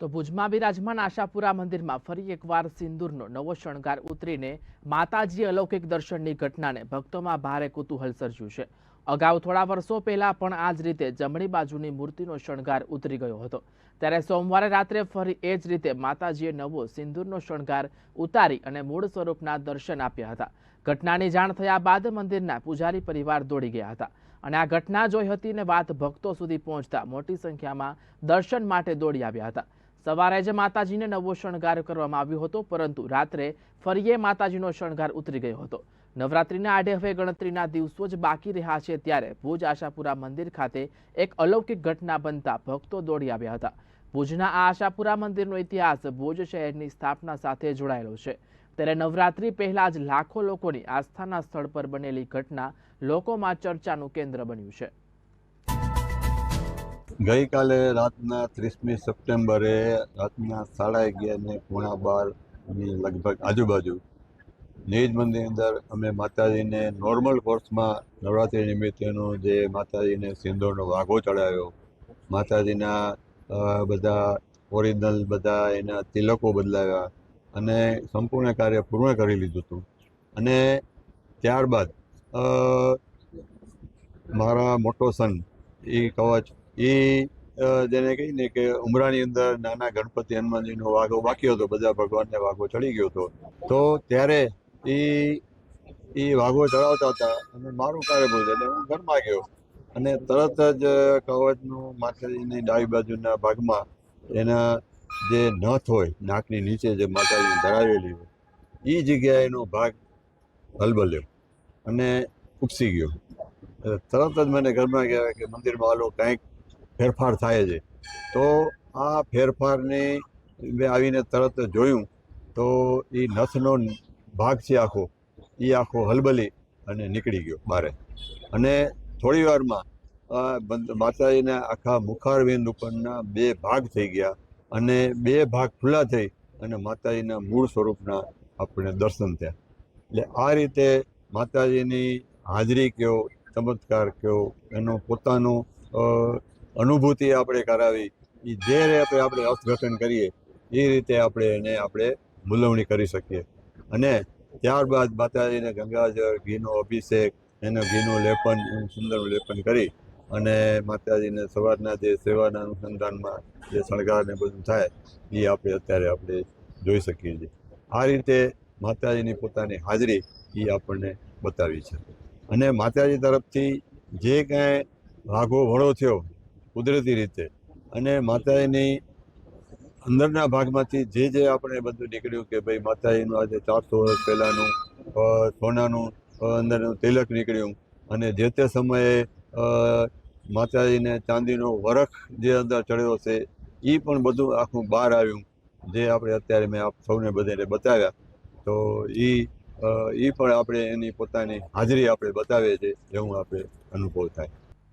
તો ભુજમાં બિરાજમાન આશાપુરા મંદિરમાં ફરી એકવાર સિંદૂરનો નવો શણગાર ઉતરીને માતાજી અલૌકિક દર્શનની ઘટનાને ભક્તોમાં ભારે કુતૂહલ સર્જ્યું છે. અગાઉ થોડા વર્ષો પહેલા પણ આ જ રીતે જમણી બાજુની મૂર્તિનો શણગાર ઉતરી ગયો હતો. ત્યારે સોમવારે રાત્રે ફરી એ જ રીતે માતાજીએ નવો સિંદૂરનો શણગાર ઉતારી અને મૂળ સ્વરૂપના દર્શન આપ્યા હતા. ઘટનાની જાણ થયા બાદ મંદિરના પૂજારી પરિવાર દોડી ગયા હતા અને આ ઘટના જોઈ હતી ને વાત ભક્તો સુધી પહોંચતા મોટી સંખ્યામાં દર્શન માટે દોડી આવ્યા હતા. સવારે જ માતાજીને નવો શણગાર કરવામાં આવ્યો હતો, પરંતુ રાત્રે ફરીએ માતાજીનો શણગાર ઉતરી ગયો હતો. નવરાત્રિના આડે હવે ગણતરીના દિવસો જ બાકી રહ્યા છે, ત્યારે ભુજ આશાપુરા મંદિર ખાતે એક અલૌકિક ઘટના બનતા ભક્તો દોડી આવ્યા હતા. ભુજના આ આશાપુરા મંદિરનો ઇતિહાસ ભુજ શહેરની સ્થાપના સાથે જોડાયેલો છે. ત્યારે નવરાત્રિ પહેલા જ લાખો લોકોની આસ્થાના સ્થળ પર બનેલી ઘટના લોકોમાં ચર્ચાનું કેન્દ્ર બન્યું છે. ગઈકાલે રાતના ત્રીસમી સપ્ટેમ્બરે રાતના સાડા અગિયાર ને પોણા બારની લગભગ આજુબાજુ નિજ મંદિરની અંદર અમે માતાજીને નોર્મલ કોર્સમાં નવરાત્રિ નિમિત્તેનું જે માતાજીને સિંદૂરનો વાઘો ચડાવ્યો. માતાજીના બધા ઓરિજિનલ બધા એના તિલકો બદલાવ્યા અને સંપૂર્ણ કાર્ય પૂર્ણ કરી લીધું હતું. અને ત્યારબાદ મારા મોટો સન એ કવચ એ જેને કહીને કે ઉમરાની અંદર નાના ગણપતિ હનુમાનજીનો વાઘો બાકી હતો, બધા ભગવાનને વાઘો ચડી ગયો હતો. તો ત્યારે એ એ વાઘો ચડાવતા હતા અને મારું કાર્ય બોલ્યું એટલે હું ઘરમાં ગયો. અને તરત જ કવચનું માતાજીની ડાબી બાજુના ભાગમાં એના જે નથ હોય, નાકની નીચે જે માતાજી ધરાવેલી હોય એ જગ્યાએ એનો ભાગ હલબલ્યો અને ઉપસી ગયો. તરત જ મને ઘરમાં કહેવાય કે મંદિરમાં આલો કંઈક ફેરફાર થાય છે. તો આ ફેરફારને મેં આવીને તરત જોયું. તો એ નથનો ભાગ છે આખો. એ આખો હલબલી અને નીકળી ગયો મારે અને થોડી વારમાં માતાજીના આખા મુખારવિંદ ઉપરના બે ભાગ થઈ ગયા અને બે ભાગ ખુલ્લા થઈ અને માતાજીના મૂળ સ્વરૂપના આપણે દર્શન થયા. એટલે આ રીતે માતાજીની હાજરી કયો, ચમત્કાર કયો, એનો પોતાનો અનુભૂતિ આપણે કરાવી એ જે રીતે આપણે અર્થઘટન કરીએ એ રીતે આપણે એને આપણે મૂલવણી કરી શકીએ. અને ત્યારબાદ માતાજીને ગંગાજળ, ઘીનો અભિષેક, એને ઘીનું લેપન સુંદરનું સુંદર લેપન કરી અને માતાજીને સવારના જે સેવાના અનુસંધાનમાં જે શણગાર ને બધું થાય એ આપણે અત્યારે આપણે જોઈ શકીએ છીએ. આ રીતે માતાજીની પોતાની હાજરી એ આપણને બતાવી છે. અને માતાજી તરફથી જે કાંઈ રાઘો વળો થયો કુદરતી રીતે. અને માતાજીની અંદરના ભાગમાંથી જે જે આપણે બધું નીકળ્યું કે ભાઈ માતાજીનું આજે ચારસો વર્ષ પહેલાંનું સોનાનું અંદરનું તિલક નીકળ્યું. અને જે તે સમયે માતાજીને ચાંદીનો વરખ જે અંદર ચડ્યો છે એ પણ બધું આખું બહાર આવ્યું. જે આપણે અત્યારે મેં આપ સૌને બધાને બતાવ્યા. તો એ એ પણ આપણે એની પોતાની હાજરી આપણે બતાવીએ છીએ, એવું આપણે અનુભવ થાય.